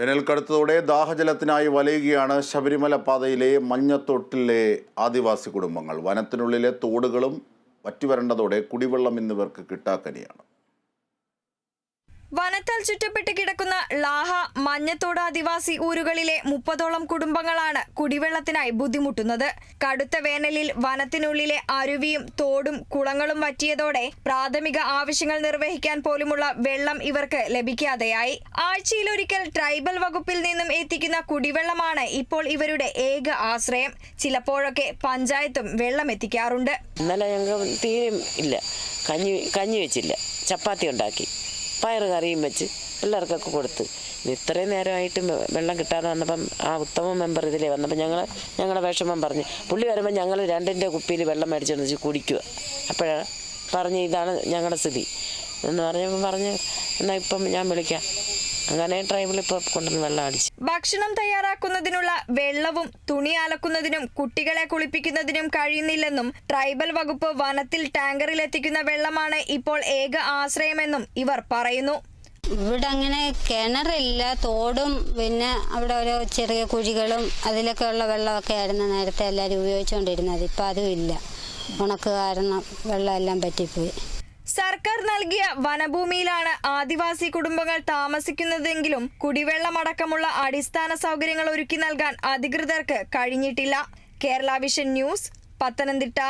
വേനൽക്കടുത്തതോടെ ദാഹജലത്തിനായി വലയുകയാണ് ശബരിമല പാതയിലെ മഞ്ഞത്തൊട്ടിലെ ആദിവാസി കുടുംബങ്ങൾ. വനത്തിനുള്ളിലെ തോടുകളും വറ്റിവരണ്ടതോടെ കുടിവെള്ളം എന്നിവർക്ക് കിട്ടാക്കനിയാണ്. വനത്താൽ ചുറ്റപ്പെട്ട് കിടക്കുന്ന ലാഹ മഞ്ഞത്തോട് ആദിവാസി ഊരുകളിലെ മുപ്പതോളം കുടുംബങ്ങളാണ് കുടിവെള്ളത്തിനായി ബുദ്ധിമുട്ടുന്നത്. കടുത്ത വേനലിൽ വനത്തിനുള്ളിലെ അരുവിയും തോടും കുളങ്ങളും വറ്റിയതോടെ പ്രാഥമിക ആവശ്യങ്ങൾ നിർവഹിക്കാൻ പോലുമുള്ള വെള്ളം ഇവർക്ക് ലഭിക്കാതെയായി. ആഴ്ചയിലൊരിക്കൽ ട്രൈബൽ വകുപ്പിൽ നിന്നും എത്തിക്കുന്ന കുടിവെള്ളമാണ് ഇപ്പോൾ ഇവരുടെ ഏക ആശ്രയം. ചിലപ്പോഴൊക്കെ പഞ്ചായത്തും വെള്ളം എത്തിക്കാറുണ്ട്. ഇന്നലെ ഞങ്ങൾ തീരെ ഇല്ല. കഞ്ഞി കഞ്ഞി വെച്ചില്ല. ചപ്പാത്തി ഉണ്ടാക്കി. പയറ് കറിയും വെച്ച് പിള്ളേർക്കൊക്കെ കൊടുത്ത്. ഇത് ഇത്രയും നേരമായിട്ട് വെള്ളം കിട്ടാതെ വന്നപ്പം ആ ഉത്തമ മെമ്പർ ഇതിലേ വന്നപ്പോൾ ഞങ്ങൾ ഞങ്ങളുടെ വിഷമം പറഞ്ഞ്. പുള്ളി വരുമ്പോൾ ഞങ്ങൾ രണ്ടിന്റെ കുപ്പിയിൽ വെള്ളം മേടിച്ചെന്ന് വെച്ച് കുടിക്കുക. അപ്പോഴാണ് പറഞ്ഞ് ഇതാണ് ഞങ്ങളുടെ സ്ഥിതി. എന്ന് പറഞ്ഞപ്പോൾ പറഞ്ഞ് എന്നാൽ ഇപ്പം ഞാൻ വിളിക്കാം. അങ്ങനെ ട്രൈബിൾ ഇപ്പോൾ കൊണ്ടുവന്ന് വെള്ളം അടിച്ചു. ഭക്ഷണം തയ്യാറാക്കുന്നതിനുള്ള വെള്ളവും തുണി അലക്കുന്നതിനും കുട്ടികളെ കുളിപ്പിക്കുന്നതിനും കഴിയുന്നില്ലെന്നും ട്രൈബൽ വകുപ്പ് വനത്തിൽ ടാങ്കറിൽ എത്തിക്കുന്ന വെള്ളമാണ് ഇപ്പോൾ ഏക ആശ്രയമെന്നും ഇവർ പറയുന്നു. ഇവിടെ അങ്ങനെ കിണറില്ല തോടും പിന്നെ അവിടെ ഓരോ ചെറിയ കുഴികളും അതിലൊക്കെ ഉള്ള വെള്ളമൊക്കെ ആയിരുന്നു നേരത്തെ എല്ലാവരും ഉപയോഗിച്ചുകൊണ്ടിരുന്നത്. ഇപ്പം അതും ഇല്ല. ഉണക്ക് കാരണം വെള്ളമെല്ലാം പറ്റിപ്പോയി. സർക്കാർ നൽകിയ വനഭൂമിയിലാണ് ആദിവാസി കുടുംബങ്ങൾ താമസിക്കുന്നതെങ്കിലും കുടിവെള്ളമടക്കമുള്ള അടിസ്ഥാന സൗകര്യങ്ങൾ ഒരുക്കി നൽകാൻ അധികൃതർക്ക് കഴിഞ്ഞിട്ടില്ല. Kerala vision news Pathanamthitta.